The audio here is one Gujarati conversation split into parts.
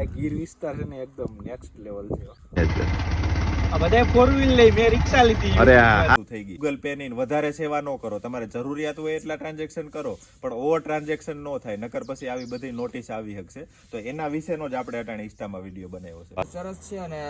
ભાઈ ગીર વિસ્તાર છે ને એકદમ નેક્સ્ટ લેવલ છે. આ બધા ફોર વ્હીલ લઈ મેં રિક્ષા લીધી. અરે આ થઈ ગઈ ગૂગલ પે ની વધારે સેવા ન કરો. તમારે જરૂરિયાત હોય એટલા ટ્રાન્ઝેક્શન કરો પણ ઓવર ટ્રાન્ઝેક્શન ન થાય. નકર પછી આવી બધી નોટિસ આવી શકશે. તો એના વિશેનો જ આપણે અટાણે ઇન્સ્ટામાં વીડિયો બનાવ્યો છે. સરસ છે અને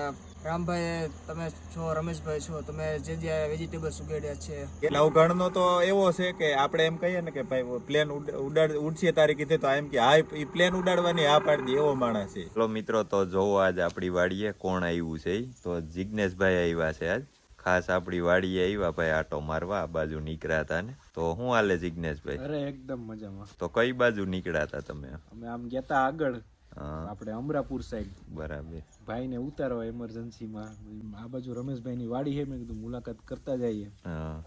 રામભાઈ તમે છો રમેશભાઈ છો તમે જે જે વેજીટેબલ્સ ઉગાડ્યા છે. નવઘણનો તો એવો છે કે આપણે એમ કહીએ ને કે ભાઈ પ્લેન ઉડાડ ઉડશે તારી કીધે તો એમ કે હા એ પ્લેન ઉડાડવાની હા પાડી દે એવો માણસ છે. ચલો મિત્રો તો જોવો આજ આપણી વાડીએ કોણ આવ્યું છે. તો જિજ્ઞેશભાઈ આવ્યા છે આજ. ખાસ આપણી વાડીએ આવ્યા ભાઈ આટો મારવા આ બાજુ નીકળ્યા હતા ને. તો હું હાલે જિજ્ઞેશભાઈ અરે એકદમ મજામાં. તો કઈ બાજુ નીકળ્યા હતા તમે? અમે આમ ગયા તા આગળ. આપણે અમરાપુર સાઈડ બરાબર. ભાઈને ઉતારવા એમરજન્સીમાં આ બાજુ રમેશભાઈની વાડી છે મેં કીધું મુલાકાત કરતા જઈએ. હા.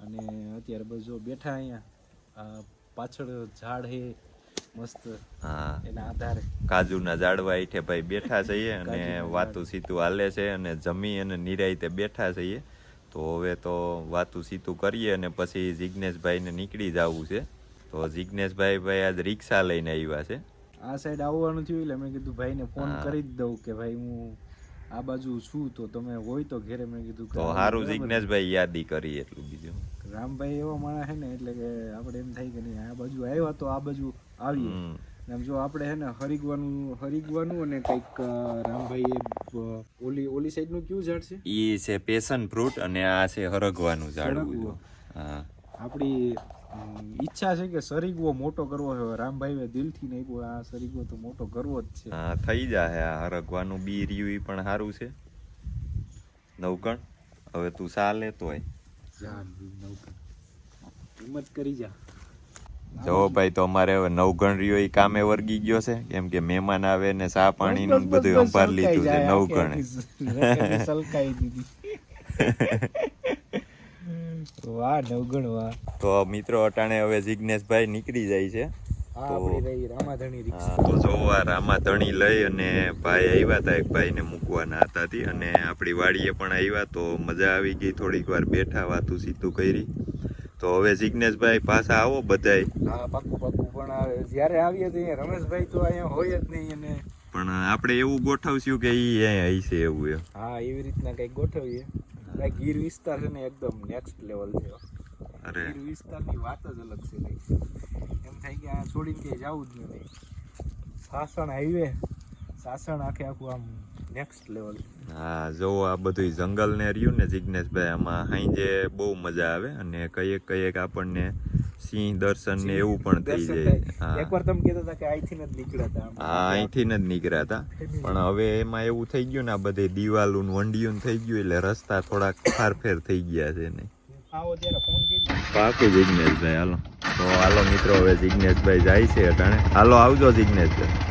અને અત્યારે બસ જો બેઠા અહીંયા. પાછળ ઝાડ છે મસ્ત. હા. એના આધારે. કાજુના ઝાડવા હેઠે ભાઈ બેઠા છીએ અને વાતું સીતું હાલે છે અને જમી અને નિરાયતે બેઠા છીએ. તો હવે તો વાતું સીતું કરીએ અને પછી જિજ્ઞેશભાઈને નીકળી જવું છે. તો જિજ્ઞેશભાઈ ભાઈ આજ રિક્ષા લઈને આવ્યા છે. આ સાઈડ આવવાનું થયું એટલે મેં કીધું ભાઈને ફોન કરી જ દઉં કે ભાઈ હું આ બાજુ છું તો તમે હોય તો ઘરે. મેં કીધું તો સારું જિજ્ઞેશભાઈ યાદી કરી એટલું બીજું. રામભાઈ એવા માણસ છે ને એટલે કે આપણે એમ થાય કે નહીં આ બાજુ આવ્યા તો આ બાજુ આવીએ. આમ જો આપણે હે ને હરિગવાનું હરિગવાનું અને કંઈક રામભાઈ ઓલી ઓલી સાઈડનું કયું ઝાડ છે? એ છે પેશન ફ્રૂટ અને આ છે હરગવાનું ઝાડ આપણી ઈચ્છા છે કે સરીગવો મોટો કરવો છે. રામભાઈએ દિલથી નહીં આ સરીગવો તો મોટો કરવો જ છે. હા થઈ જાહે આ હરગવાનું. બી રહ્યું ઈ પણ સારું છે. નવકણ હવે તું સા લેતો હોય હિંમત કરી જા. જો ભાઈ તો અમારે હવે નવગણ રહ્યો ઈ કામે વર્ગી ગયો છે. કેમ કે મહેમાન આવે ને સા પાણી નું બધું અંભાર લીધું છે નવગણે. સલકાઈ દીધી? વાહ નવગણ વાહ. તો મિત્રો અટાણે હવે જિજ્ઞેશભાઈ નીકળી જાય છે. તો- આપણી રહી રામાધણી રિક્ષા. હા, તો જો આ રામા લઈ અને ભાઈ આવ્યા હતા એક ભાઈને મૂકવાના હતા અને આપણી વાડીએ પણ આવ્યા તો મજા આવી ગઈ થોડીક વાર બેઠા વાતું સીધું કરી. તો હવે જિજ્ઞેશભાઈ પાછા આવો બધાય. હા પાકું પાકું પણ જ્યારે આવીએ તો અહીંયા રમેશભાઈ તો અહીંયા હોય જ નહીં અને પણ આપણે એવું ગોઠવશું કે એ અહીંયા હશે એવું હા એવી રીતના કંઈક ગોઠવીએ. ભાઈ ગીર વિસ્તાર છે ને એકદમ નેક્સ્ટ લેવલ છે. અરે. ગીર વિસ્તારની વાત જ અલગ છે એમ થાય કે આ છોડીને ક્યાંય જવું જ નથી. સાસણ હાઈવે સાસણ આખે આખું આમ નેક્સ્ટ લેવલ હા જો આ બધું જંગલ ને રહ્યું ને જિજ્ઞેશભાઈ આમાં સાંજે બહુ મજા આવે અને કંઈક કંઈક આપણને સિંહ દર્શન ને એવું પણ થઈ જાય. એકવાર તમે કહેતા હતા કે અહીંથી જ નીકળ્યા હતા હા અહીંથી જ નીકળ્યા હતા પણ હવે એમાં એવું થઈ ગયું ને આ બધે દિવાલું વંડિયું થઈ ગયું એટલે રસ્તા થોડાક ફારફેર થઈ ગયા છે ને. પાકું જિજ્ઞેશભાઈ હાલો. તો હાલો મિત્રો હવે જિજ્ઞેશભાઈ જાય છે અટાણે. હાલો આવજો જિજ્ઞેશભાઈ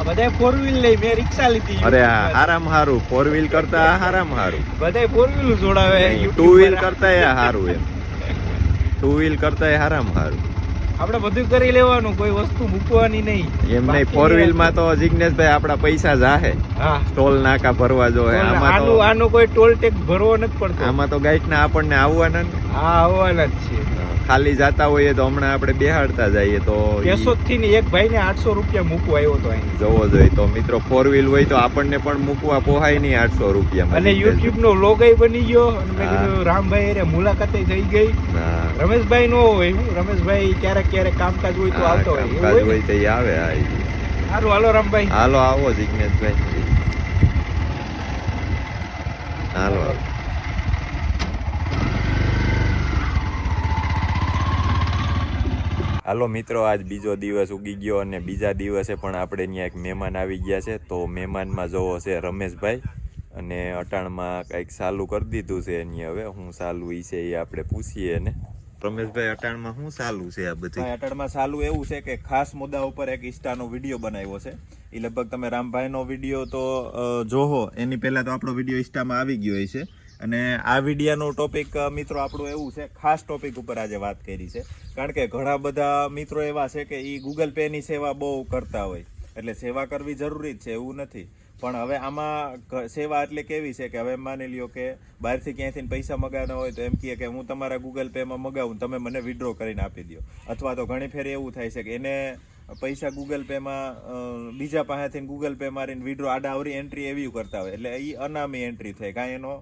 આ બધા ફોર વ્હીલ લઈ મેં રિક્ષા લીધી. અરે હારામ હારું. ફોર વ્હીલ કરતા હારામ હારું. બધા ફોર વ્હીલ જોડાવે. ટુ વ્હીલ કરતા એ હારું એમ. ટુ વ્હીલ કરતા એ હારામ હારું. આપણે બધું કરી લેવાનું કોઈ વસ્તુ મૂકવાની નહીં. એમ નહીં ફોર વ્હીલમાં તો જિજ્ઞેશભાઈ આપડા પૈસા જાહે. ટોલ નાકા ભરવા જો આમાં આનું તો આનું કોઈ ટોલ ટેક્સ ભરવો નથી પડતો. આમાં તો ગાઈડ ના આપણને આવવાના હા આવવાના જ છે. ખાલી જતા હોઈએ તો હમણાં આપણે બેહાડતા જઈએ તો કેશોદથી એક ભાઈ ને આઠસો રૂપિયા મૂકવા આવ્યો તો અહીં. જવો જોઈએ તો મિત્રો ફોર વ્હીલ હોય તો આપણને પણ મૂકવા પોહાય નહીં આઠસો રૂપિયા અને યુટ્યુબ નો લોગ બની ગયો. અને રામભાઈ અરે મુલાકાતે થઈ ગઈ. રમેશભાઈ નો હોય હું રમેશભાઈ ક્યારેક ક્યારેક કામકાજ હોય તો આવતો હોય. કામકાજ હોય તો આવે હા સારું હાલો રામભાઈ. હાલો આવો જિજ્ઞેશભાઈ હાલો હાલો. હાલો મિત્રો, આજ બીજો દિવસ ઉગી ગયો અને બીજા દિવસે પણ આપણે ત્યાં એક મહેમાન આવી ગયા છે. તો મહેમાનમાં જોવો છે રમેશભાઈ અને અટાણમાં કંઈક સાલું કરી દીધું છે એની હવે. હું સાલું ઈ છે એ આપણે પૂછીએ ને રમેશભાઈ, અટાણમાં શું સાલું છે આ બધી? અટાણમાં સાલું એવું છે કે ખાસ મુદ્દા ઉપર એક ઇન્સ્ટાનો વીડિયો બનાવ્યો છે. એ લગભગ તમે રામભાઈનો વીડિયો તો જોહો એની પહેલાં તો આપણો વીડિયો ઇન્સ્ટામાં આવી ગયો છે અને આ વિડીયાનો ટોપિક મિત્રો, આપણું એવું છે, ખાસ ટોપિક ઉપર આજે વાત કરી છે. કારણ કે ઘણા બધા મિત્રો એવા છે કે એ ગૂગલ પેની સેવા બહુ કરતા હોય. એટલે સેવા કરવી જરૂરી જ છે, એવું નથી. પણ હવે આમાં સેવા એટલે કેવી છે કે હવે માની લ્યો કે બહારથી ક્યાંયથી પૈસા મગાવવાના હોય તો એમ કહે કે હું તમારા ગૂગલ પેમાં મગાવું તમે મને વિડ્રો કરીને આપી દો અથવા તો ઘણી ફેર એવું થાય છે કે એને પૈસા ગૂગલ પેમાં બીજા પાસેથી ગૂગલ પે મારીને વિડ્રો આડાવરી એન્ટ્રી એવી કરતા હોય. એટલે એ અનામી એન્ટ્રી થાય. કાંઈ એનો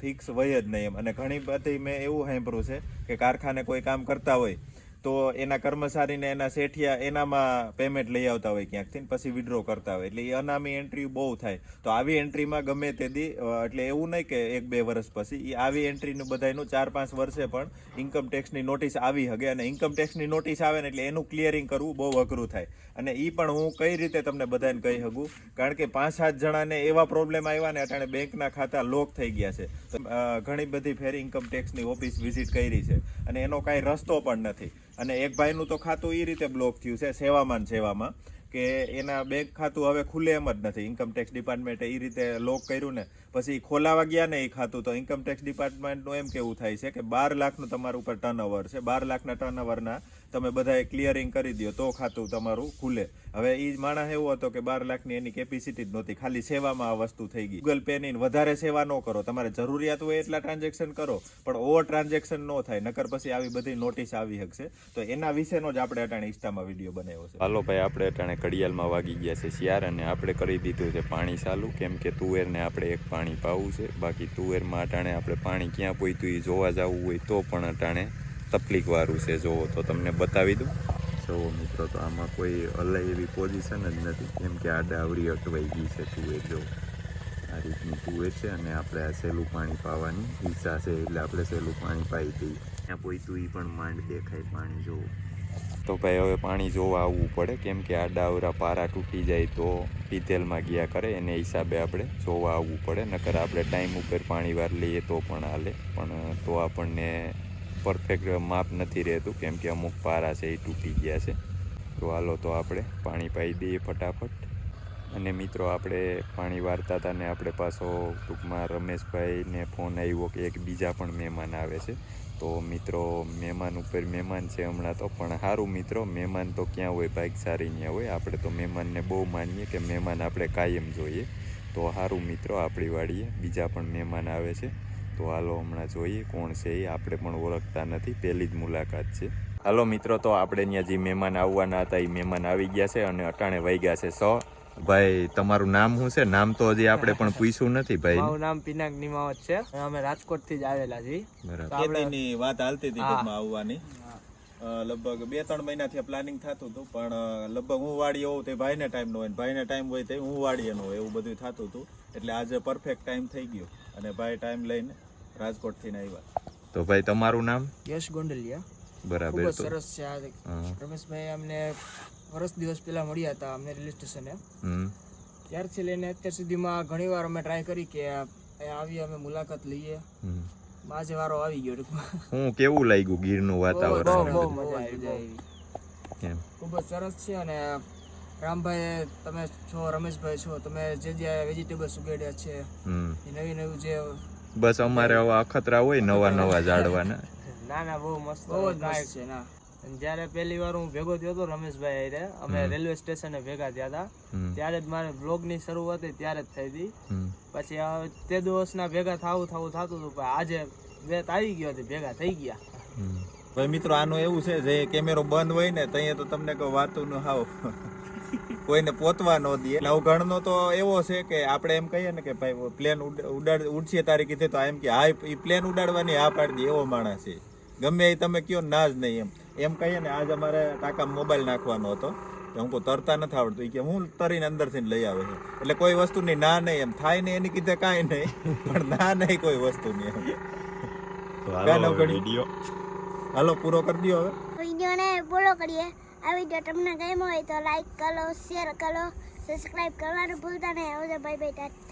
ફિક્સ વય જ નહીં એમ. અને ઘણી બધી મેં એવું સાંભળ્યું છે કે કારખાને કોઈ કામ કરતા હોય તો એના કર્મચારીને એના શેઠિયા એનામાં પેમેન્ટ લઈ આવતા હોય ક્યાંકથી પછી વિડ્રો કરતા હોય. એટલે એ અનામી એન્ટ્રી બહુ થાય. તો આવી એન્ટ્રીમાં ગમે તે દી એટલે એવું નહીં કે એક બે વર્ષ પછી એ આવી એન્ટ્રીનું બધાયનું ચાર પાંચ વર્ષે પણ ઇન્કમ ટેક્સની નોટિસ આવી હગે અને ઇન્કમ ટેક્સની નોટિસ આવે ને એટલે એનું ક્લિયરિંગ કરવું બહુ અઘરું થાય. અને એ પણ હું કઈ રીતે તમને બધાને કહી શકું? કારણ કે પાંચ સાત જણાને એવા પ્રોબ્લેમ આવ્યા ને અટાણે બેંકના ખાતા લોક થઈ ગયા છે. તો, ઘણી બધી ફેર ઇન્કમ ટેક્સની ઓફિસ વિઝિટ કરી છે. અને એનો કાંઈ રસ્તો પણ નથી. અને એક ભાઈનું તો ખાતું એ રીતે બ્લોક થયું છે, સેવામાં સેવામાં, કે એના બેંક ખાતું હવે ખુલે એમ જ નથી. ઇન્કમ ટેક્સ ડિપાર્ટમેન્ટે એ રીતે લોક કર્યું ને પછી ખોલાવા ગયા ને એ ખાતું, તો ઇન્કમટેક્સ ડિપાર્ટમેન્ટનું એમ કેવું થાય છે કે બાર લાખનું તમારું ઉપર ટર્નઓવર છે. બાર લાખના ટર્નઓવરના તમે બધાએ ક્લિયરિંગ કરી દો તો ખાતું તમારું ખુલે. હવે એ માણસ એવો હતો કે બાર લાખની એની કેપેસિટી જ નહોતી. ખાલી સેવામાં આ વસ્તુ થઈ ગઈ. ગૂગલ પેની વધારે સેવા ન કરો. તમારે જરૂરિયાત હોય એટલા ટ્રાન્ઝેક્શન કરો, પણ ઓવર ટ્રાન્ઝેક્શન ન થાય. નકર પછી આવી બધી નોટિસ આવી શકશે તો એના વિશેનો જ આપણે અટાણે ઇન્સ્ટામાં વીડિયો બનાવ્યો છે. હાલો ભાઈ, આપણે અટાણે ઘડિયાળમાં વાગી ગયા છે શિયાર અને આપણે કરી દીધું છે પાણી ચાલુ. કેમ કે તુવેરને આપણે એક પાણી પાવું છે. બાકી તુવેરમાં અટાણે આપણે પાણી ક્યાં પહોંચ્યું એ જોવા જવું હોય તો પણ અટાણે તકલીફવાળું છે. જોવો તો તમને બતાવી દઉં. જોવો મિત્રો, તો આમાં કોઈ અલય એવી પોઝિશન જ નથી. કેમ કે આ ડાવરી અટવાઈ ગઈ છે તુવેર જો આ રીતની તુવેર છે અને આપણે આ સહેલું પાણી પાવાની ઈચ્છા છે. એટલે આપણે સહેલું પાણી પાઈ દઈએ. ત્યાં પહોંચ્યું એ પણ માંડ દેખાય પાણી જોવું તો ભાઈ હવે પાણી જોવા આવવું પડે. કેમ કે આ ડાવરા પારા તૂટી જાય તો પીતેલમાં ગયા કરે. એને હિસાબે આપણે જોવા આવવું પડે. નકર આપણે ટાઈમ ઉપર પાણી વાર લઈએ તો પણ હાલે. પણ તો આપણને પરફેક્ટ માપ નથી રહેતું. કેમ કે અમુક પારા છે એ તૂટી ગયા છે. તો હાલો તો આપણે પાણી પાઈ દઈએ ફટાફટ. અને મિત્રો, આપણે પાણી વારતા હતા ને આપણે પાછો ટૂંકમાં રમેશભાઈને ફોન આવ્યો કે એક બીજા પણ મહેમાન આવે છે. તો મિત્રો, મહેમાન ઉપર મહેમાન છે હમણાં તો, પણ સારું મિત્રો, મહેમાન તો ક્યાં હોય બાઇક સારી ત્યાં હોય. આપણે તો મહેમાનને બહુ માનીએ કે મહેમાન આપણે કાયમ જોઈએ. તો સારું મિત્રો, આપણી વાડીએ બીજા પણ મહેમાન આવે છે. તો હાલો હમણાં જોઈએ કોણ છે એ, આપણે પણ ઓળખતા નથી. પહેલી જ મુલાકાત છે. હાલો મિત્રો, તો આપણે ત્યાં જે મહેમાન આવવાના હતા એ મહેમાન આવી ગયા છે અને અટાણે વાગ્યા છે સો. ભાઈ તમારું નામ શું છે? નામ તો હજી આપણે પણ પૂછ્યું નથી ભાઈ. મારું નામ પિનાક નિમાવત છે. અમે રાજકોટથી જ આવેલા છીએ. ખેતીની વાત હાલતી હતી. ટૂંકમાં આવવાની. લગભગ બે ત્રણ મહિનાથી પ્લાનિંગ થતું હતું પણ લગભગ હું વાડી હોઉં તે ભાઈને ટાઈમ નો હોય ને ભાઈને ટાઈમ હોય તે હું વાડીએ નો હોય એવું બધું થતું હતું. એટલે આજે પરફેક્ટ ટાઈમ થઈ ગયો. અને ભાઈ ટાઈમ લઈને રાજકોટથી આવ્યા તો ભાઈ તમારું નામ? યશ ગોંડલિયા. બરાબર. સરસ છે. રમેશભાઈ અમને વર્ષ દિવસ પહેલા મળ્યા હતા અમને રેલવે સ્ટેશને. ત્યારથી લઈને અત્યાર સુધીમાં ઘણી વાર અમે ટ્રાય કરી કે અહીંયા આવી અમે મુલાકાત લઈએ. હમ. આજે વારો આવી ગયો હું કેવું લાગ્યું ગીરનું વાતાવરણ? બહુ મજા આવી ખૂબ જ સરસ છે અને રામભાઈ તમે છો રમેશભાઈ છો તમે જે જે વેજીટેબલ્સ ઉગાડ્યા છે એ નવી નવી જે બસ અમારે હવે અખતરા હોય નવા નવા ઝાડવાના. ના ના બહુ મસ્ત બહુ જ છે ના. જ્યારે પહેલી વાર હું ભેગો થયો હતો રમેશભાઈ હારે અમે રેલવે સ્ટેશને ભેગા થયા હતા. ત્યારે જ મારે બ્લોગની શરૂઆત ત્યારે જ થઈ હતી. પછી તે દિવસના ભેગા થવું થવું થતું હતું પણ આજે બે આવી ગયો હતી ભેગા થઈ ગયા. ભાઈ મિત્રો આનું એવું છે જે કેમેરો બંધ હોય ને ત્યાં તો તમને કોઈ વાતું ન હાવ. કોઈને પોતવા ન દે. અવગણનો તો એવો છે કે આપણે એમ કહીએ ને કે ભાઈ પ્લેન ઉડાડ ઉડશે તારી કીધે તો એમ કે હા એ પ્લેન ઉડાડવાની હા પાડી દે એવો માણસ છે. ગમે એ તમે કયો ના જ નહીં એમ. એમ કહીએ ને આજ અમારે કાકા મોબાઈલ નાખવાનો હતો કે હું કહું તરતા નથી આવડતું. એ કે હું તરીને અંદરથી લઈ આવે છે. એટલે કોઈ વસ્તુની ના નહીં એમ. થાય નહીં એની કીધે કાંઈ નહીં પણ ના નહીં કોઈ વસ્તુની એમ. હાલો પૂરો કરી દો હવે. વિડીયોને પૂરો કરીએ. આ વીડિયો તમને ગમ્યો હોય તો લાઈક કરો શેર કરો સબસ્ક્રાઇબ કરવાનું ભૂલતા નહીં. આવજો ભાઈ ભાઈ ટાટા.